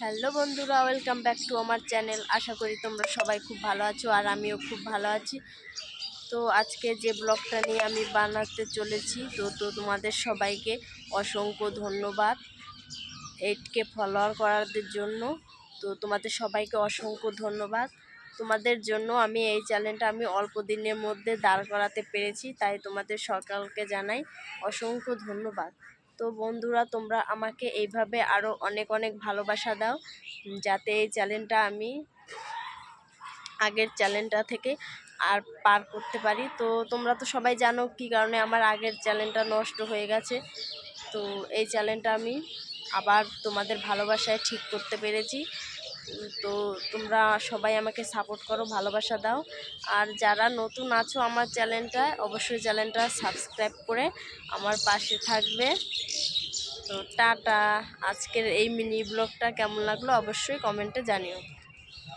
Hello বন্ধুরা, welcome back to আমার channel. আশা করি তোমরা সবাই খুব ভালো আছো আর আমিও খুব ভালো আছি। তো আজকে যে ব্লগটা নিয়ে আমি বানাতে চলেছি, তো তো তোমাদের সবাইকে অসংখ্য ধন্যবাদ এইটকে ফলোয়ার করাদের জন্য। তো তোমাদের সবাইকে অসংখ্য ধন্যবাদ। তোমাদের জন্য আমি এই চ্যানেলটা আমি অল্প দিনের মধ্যে দাঁড় করাতে পেরেছি, তাই তোমাদের সকালকে জানাই অসংখ্য ধন্যবাদ। তো বন্ধুরা, তোমরা আমাকে এইভাবে আরও অনেক অনেক ভালোবাসা দাও, যাতে এই চ্যালেঞ্জটা আমি আগের চ্যালেঞ্জটা থেকে আর পার করতে পারি। তো তোমরা তো সবাই জানো কি কারণে আমার আগের চ্যালেঞ্জটা নষ্ট হয়ে গেছে। তো এই চ্যালেঞ্জটা আমি আবার তোমাদের ভালোবাসায় ঠিক করতে পেরেছি। তো তোমরা সবাই আমাকে সাপোর্ট করো, ভালোবাসা দাও। আর যারা নতুন আছো আমার চ্যানেলটায় অবশ্যই চ্যানেলটা সাবস্ক্রাইব করে আমার পাশে থাকবে। তো টাটা, আজকের এই মিনি ব্লগটা কেমন লাগল অবশ্যই কমেন্টে জানিও।